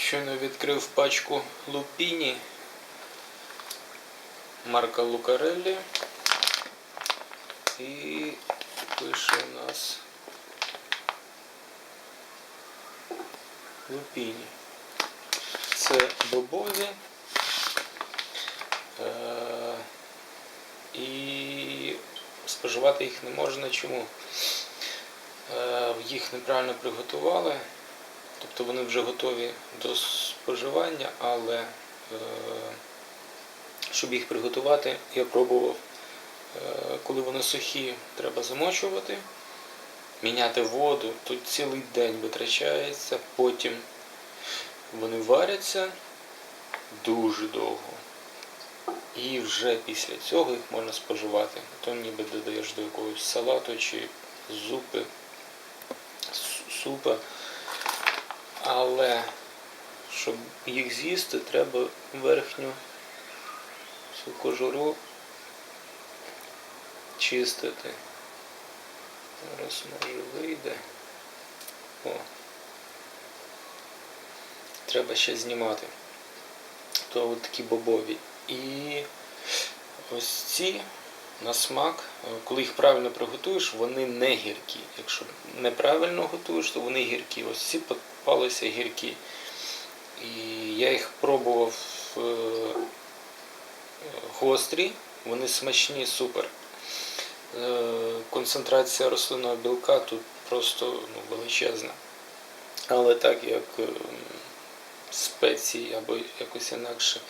Щойно відкрив пачку лупіні. Марка Лукареллі. І пише у нас лупіні. Це бобові. Е, і споживати їх не можна. Чому? Е, їх неправильно приготували. Тобто вони вже готові до споживання, але е, щоб їх приготувати, я пробував, е, коли вони сухі, треба замочувати, міняти воду, тут цілий день витрачається, потім вони варяться дуже довго. І вже після цього їх можна споживати. То ніби додаєш до якогось салату чи зупи, супа. Але щоб їх з'їсти, треба верхню цю кожуру чистити. Зараз може вийде. О. Треба ще знімати. То от такі бобові. І ось ці на смак, е, коли їх правильно приготуєш, вони не гіркі. Якщо неправильно готуєш, то вони гіркі. Ось ці попалися гіркі. І я їх пробував е, е, гострі, вони смачні, супер. Концентрація рослинного білка тут просто ну, величезна. Але так як е, спеції або якось інакше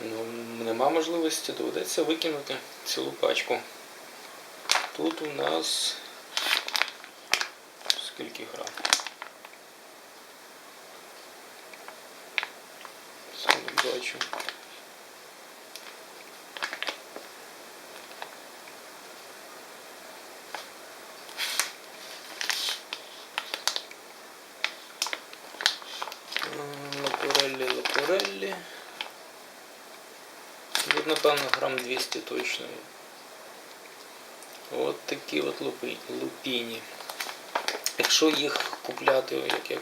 ну, нема можливості, доведеться викинути цілу пачку. Тут у нас скільки грам? Сам не бачу. М, Лапореллі, лапореллі. Напевно, грам 200 точно. От такі от лупіні. Якщо їх купляти, як я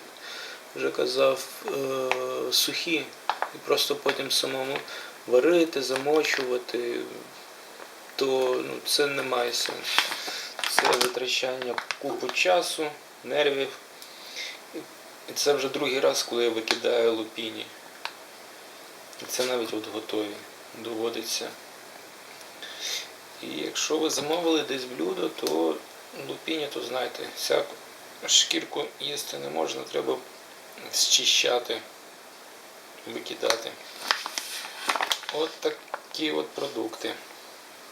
вже казав, е, сухі, і просто потім самому варити, замочувати, то ну, це не має сенсу. Це витрачання купу часу, нервів. І це вже другий раз, коли я викидаю лупіні. І це навіть от готові. Доводиться. І якщо ви замовили десь блюдо, то лупіні, то знаєте, всяку шкірку їсти не можна, треба зчищати, викидати. От такі от продукти.